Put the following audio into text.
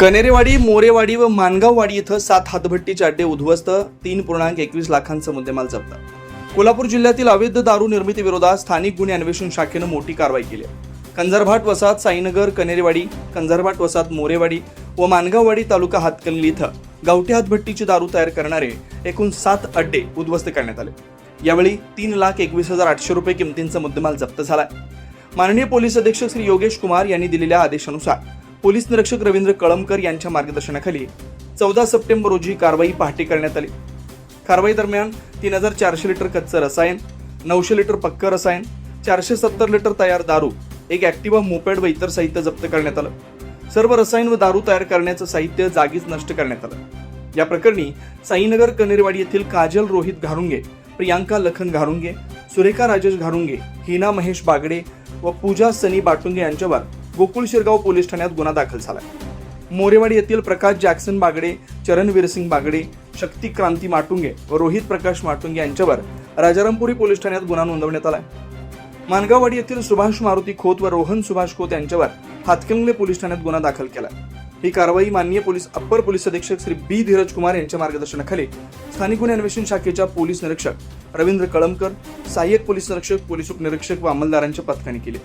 कनेरेवाडी मोरेवाडी व मानगाववाडी इथं सात हातभट्टीचे अड्डे उद्ध्वस्त तीन पूर्णांक एकवीस लाखांचा मुद्देमाल जप्त. कोल्हापूर जिल्ह्यातील अवैध दारू निर्मिती विरोधात स्थानिक गुन्हे अन्वेषण शाखेनं मोठी कारवाई केली कंजरभाट वसाहत साईनगर कनेरेवाडी कंजरभाट वसाहत मोरेवाडी व मानगाववाडी तालुका हातकणली इथं गावठी हातभट्टीची दारू तयार करणारे एकूण सात अड्डे उद्ध्वस्त करण्यात आले. यावेळी तीन लाख एकवीस हजार आठशे रुपये किमतींचा मुद्देमाल जप्त झाला माननीय पोलीस अधीक्षक श्री योगेश कुमार यांनी दिलेल्या आदेशानुसार पोलीस निरीक्षक रवींद्र कळमकर यांच्या मार्गदर्शनाखाली चौदा सप्टेंबर रोजी कारवाई पहाटे करण्यात आली. कारवाई दरम्यान तीन हजार चारशे लिटर कच्चं रसायन नऊशे लिटर पक्क रसायन चारशे सत्तर लिटर तयार दारू एक ॲक्टिवा मोपेड व इतर साहित्य जप्त करण्यात आलं. सर्व रसायन व दारू तयार करण्याचं साहित्य जागीच नष्ट करण्यात आलं. या प्रकरणी साईनगर कनेरवाडी येथील काजल रोहित घारुंगे प्रियांका लखन घारुंगे सुरेखा राजेश घारुंगे हिना महेश बागडे व पूजा सनी बाटुंगे यांच्यावर गोकुळ शिरगाव पोलीस ठाण्यात गुन्हा दाखल झाला मोरेवाडी येथील प्रकाश जॅक्सन बागडे चरणवीर सिंग बागडे शक्ती क्रांती माटुंगे व रोहित प्रकाश माटुंगे यांच्यावर राजारामपुरी पोलीस ठाण्यात गुन्हा नोंदवण्यात आला मानगाववाडी येथील सुभाष मारुती खोत व रोहन सुभाष खोत यांच्यावर हातकणंगले पोलीस ठाण्यात गुन्हा दाखल केला ही कारवाई माननीय पोलीस अप्पर पोलीस अधीक्षक श्री बी धीरज कुमार यांच्या मार्गदर्शनाखाली स्थानिक गुन्हे अन्वेषण शाखेच्या पोलीस निरीक्षक रवींद्र कळमकर सहाय्यक पोलीस निरीक्षक पोलीस उपनिरीक्षक व अंमलदारांच्या पथकाने केली.